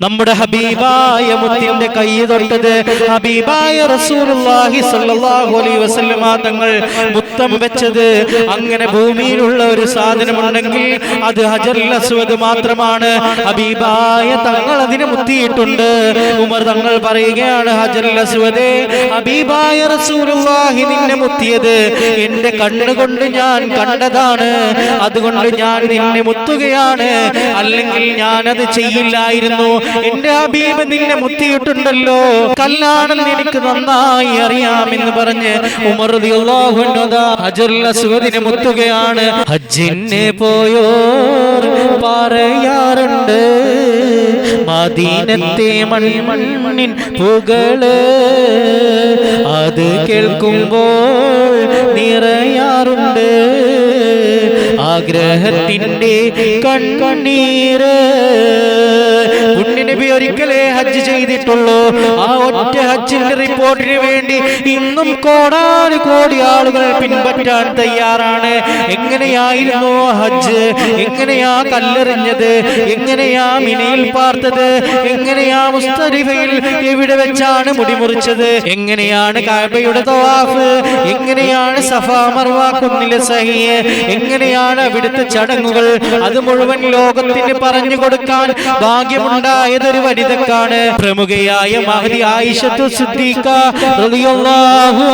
നമ്മുടെ ഹബീബായ മുത്തിന്റെ കൈ തൊട്ടത് ഹബീബായ റസൂലുള്ളാഹി സല്ലല്ലാഹു അലൈഹി വസല്ലമ തങ്ങൾ മുത്തം വെച്ചത് അങ്ങനെ ഭൂമിയിലുള്ള ഒരു സാധനമുണ്ടെങ്കിൽ അത് ഹജറുൽ അസ്വദ് മാത്രമാണ്. ഹബീബായ തങ്ങൾ അതിനെ മുത്തിയിട്ടുണ്ട്. ഉമർ തങ്ങൾ പറയുകയാണ് ഹജറുൽ അസ്വദേ ഹബീബായ റസൂലുള്ളാഹി നിന്നെ മുത്തിയത് എന്റെ കണ്ണുകൊണ്ട് ഞാൻ കണ്ടതാണ്. അതുകൊണ്ട് ഞാൻ നിന്നെ മുത്തുകയാണ്. അല്ലെങ്കിൽ ഞാനത് ചെയ്യില്ലായിരുന്നു. എന്റെ ഹബീബ് നിന്നെ മുത്തിയിട്ടുണ്ടല്ലോ. കല്ലാണെന്ന് എനിക്ക് നന്നായി അറിയാമെന്ന് പറഞ്ഞ് ഉമർ മുത്തുകയാണ്. ഹജ്ജിന് പോയോർ പറയാറുണ്ട്. മദീനത്തെ മൺമണ്ണിൻ പുകൾ അത് കേൾക്കുമ്പോൾ നിറയാറുണ്ട്. ആഗ്രഹത്തിന്റെ കണ്ണീര് പുണ്യനബി ഒരിക്കലേ ഹജ്ജ് ചെയ്തിട്ടുള്ളൂ. ആ ഒറ്റ ഹജ്ജിന്റെ റിപ്പോർട്ടിന് വേണ്ടി ഇന്നും കോടാനു കോടി ആളുകൾ പിൻപറ്റാൻ തയ്യാറാണ്. എങ്ങനെയായിരുന്നു ഹജ്ജ്? എങ്ങനെയാ കല്ലെറിഞ്ഞത്? എങ്ങനെയാ മിനയിൽ പാർത്തത്? എങ്ങനെയാ മുസ്തരിഫയിൽ എവിടെ വെച്ചാണ് മുടിമുറിച്ചത്? എങ്ങനെയാണ് കാബയുടെ തവാഫ്? എങ്ങനെയാണ് സഫാ മർവ കുന്നിലെ സഹിയെ എങ്ങനെയാണ് അവിടുത്തെ ചടങ്ങുകൾ അത് മുഴുവൻ ലോകത്തിന് പറഞ്ഞു കൊടുക്കാൻ ഭാഗ്യമുണ്ടായതൊരു വനിതക്കാണ്. പ്രമുഖയായ മഹതി ആയിഷത്തു സിദ്ദീഖ റളിയല്ലാഹു